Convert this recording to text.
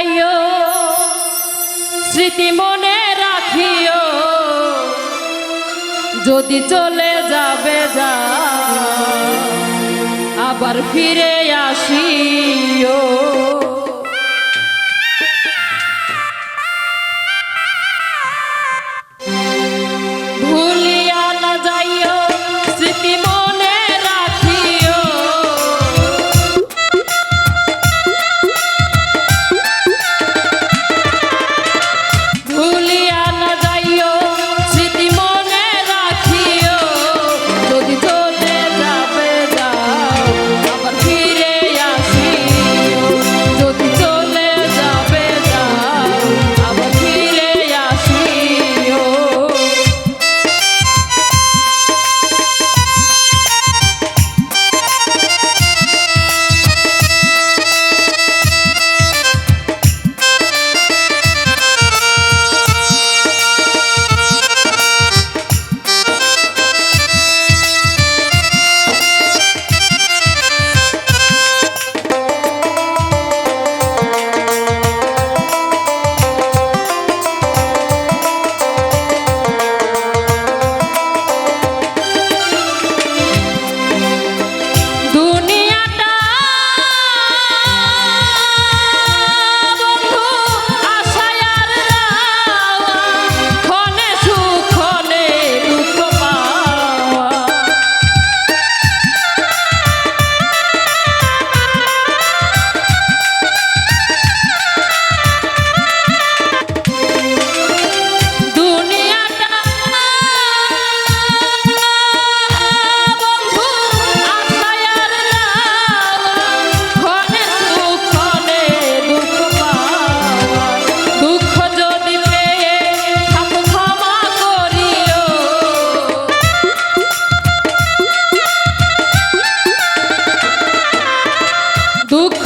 যাইও স্মৃতি মনে রাখিও। যদি চলে যাবে যা আবার ফিরে আসিও। দুঃখ